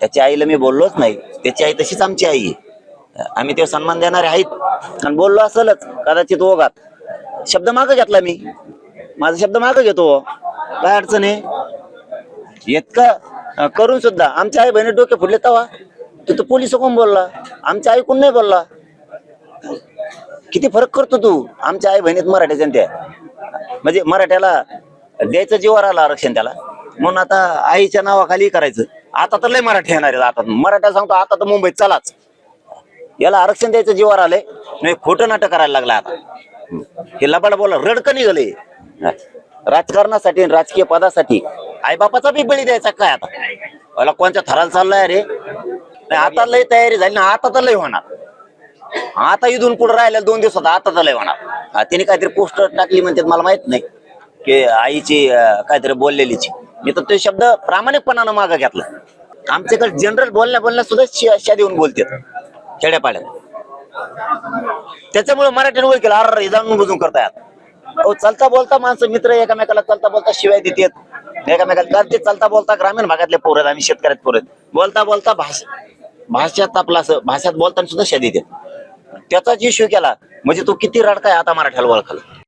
त्याच्या आईला मी बोललोच नाही. त्याची आई तशीच आमची आई आहे. आम्ही ते सन्मान देणारे आहेत. आणि बोललो असलच कदाचित ओघात. शब्द मागं घेतला मी. माझा शब्द मागं घेतो हो. काय अडचण आहे? इतकं करून सुद्धा. आमच्या आई बहिणी डोके फुटले तवा. तू तर पोलीस कोण बोलला? आमच्या आई कोण नाही बोलला? किती फरक करतो तू? आमच्या आई बहिणीत मराठ्याच्या आणि त्या. म्हणजे मराठ्याला द्यायचं जीवावर आलं आरक्षण त्याला. म्हणून आता आईच्या नावाखाली करायचं. आता तर लय मराठी येणार आहेत आता. मराठा सांगतो आता तर मुंबईत चलाच. याला आरक्षण द्यायचं जीवावर आलंय नाही खोटं नाटक करायला लागलं आता. हे लबाड बोला रडकं निघाले. राजकारणासाठी राजकीय पदासाठी. आईबापाचा बी बळी द्यायचा काय आता? मला कोणत्या थराला चाललाय अरे नाही आता लय तयारी झाली ना आता तर लय होणार. आता इथून पुढे राहिल्या दोन दिवसात आता तर लय होणार. हा, तिने काहीतरी पोस्टर टाकली म्हणतात मला माहीत नाही. की आईची काहीतरी बोललेलीची. मी तर ते शब्द प्रामाणिकपणानं मागं घेतला. आमच्याकडे जनरल बोलण्या बोलण्या सुद्धा शि- देऊन बोलतात. खेड्यापाड्यात. त्याच्यामुळे मराठीने ओळख केला अरे जाणून बुजून करतायत अहो चालता बोलता माणसं मित्र एकामेकाला चालता बोलता शिवाय देतात. एकामेकाला कारण ते चालता बोलता ग्रामीण भागातले पोरत आम्ही शेतकऱ्यात पोरत बोलता बोलता भाषा भाषेत आपला असं भाषेत बोलताना सुद्धा शेती देतात. त्याचाच इश्यू केला म्हणजे तो किती रडकाय आता मराठ्याला ओळखला